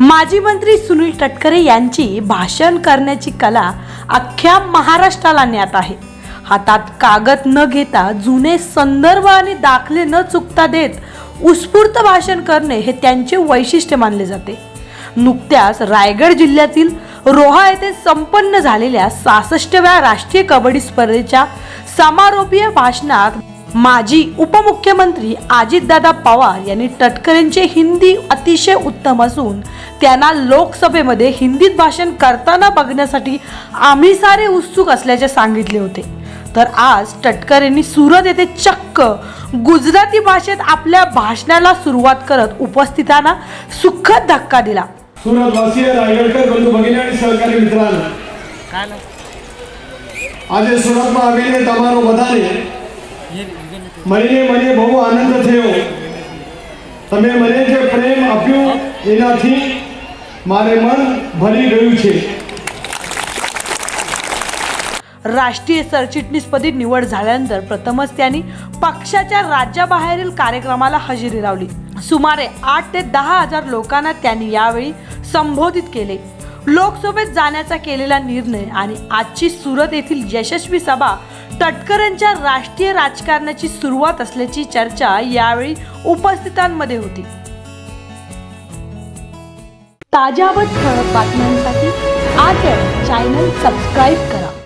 माजी मंत्री सुनील तटकरे यांची भाषण करण्याची कला अख्ख्या महाराष्ट्राला ज्ञात आहे. हातात कागद न घेता जुने संदर्भ आणि दाखले न चुकता देत उत्स्फूर्त भाषण करणे हे त्यांचे वैशिष्ट्य मानले जाते. नुकत्याच रायगड जिल्ह्यातील रोहा येथे संपन्न झालेल्या सहासष्टव्या राष्ट्रीय कबड्डी स्पर्धेच्या समारोपीय भाषणात माजी उपमुख्यमंत्री अजितदादा पवार यांनी तटकरेंचे हिंदी अतिशय उत्तम असून त्यांना लोकसभेमध्ये हिंदीत भाषण करताना बघण्यासाठी आम्ही सारे उत्सुक असल्याचे सांगितले होते तर आज तटकरेंनी सुरत येथे चक्क गुजराती भाषेत आपल्या भाषणाला सुरुवात करत उपस्थितांना सुखद धक्का दिला सुरतवासीय रायगडकर बंधू भगिनी અને સહકારી મિત્રાનો આજે સુરતમાં આવીને તમારો બધાને મળીને મને બહુ આનંદ થયો તમે મને જે પ્રેમ આપ્યું એનાથી મારે મન ભરી ગયું છે राष्ट्रीय सरचिटणीसपदी निवड झाल्यानंतर प्रथमच त्यांनी पक्षाच्या राज्याबाहेरील कार्यक्रमाला हजेरी लावली सुमारे आठ ते दहा हजार लोकांना त्यांनी यावेळी संबोधित केले लोकसभेत जाण्याचा केलेला निर्णय आणि आजची सुरत येथील यशस्वी सभा तटकरेंच्या राष्ट्रीय राजकारणाची सुरुवात असल्याची चर्चा यावेळी उपस्थितांमध्ये होती ताज्या व ठळक बातम्यांसाठी आज चॅनल सबस्क्राईब करा.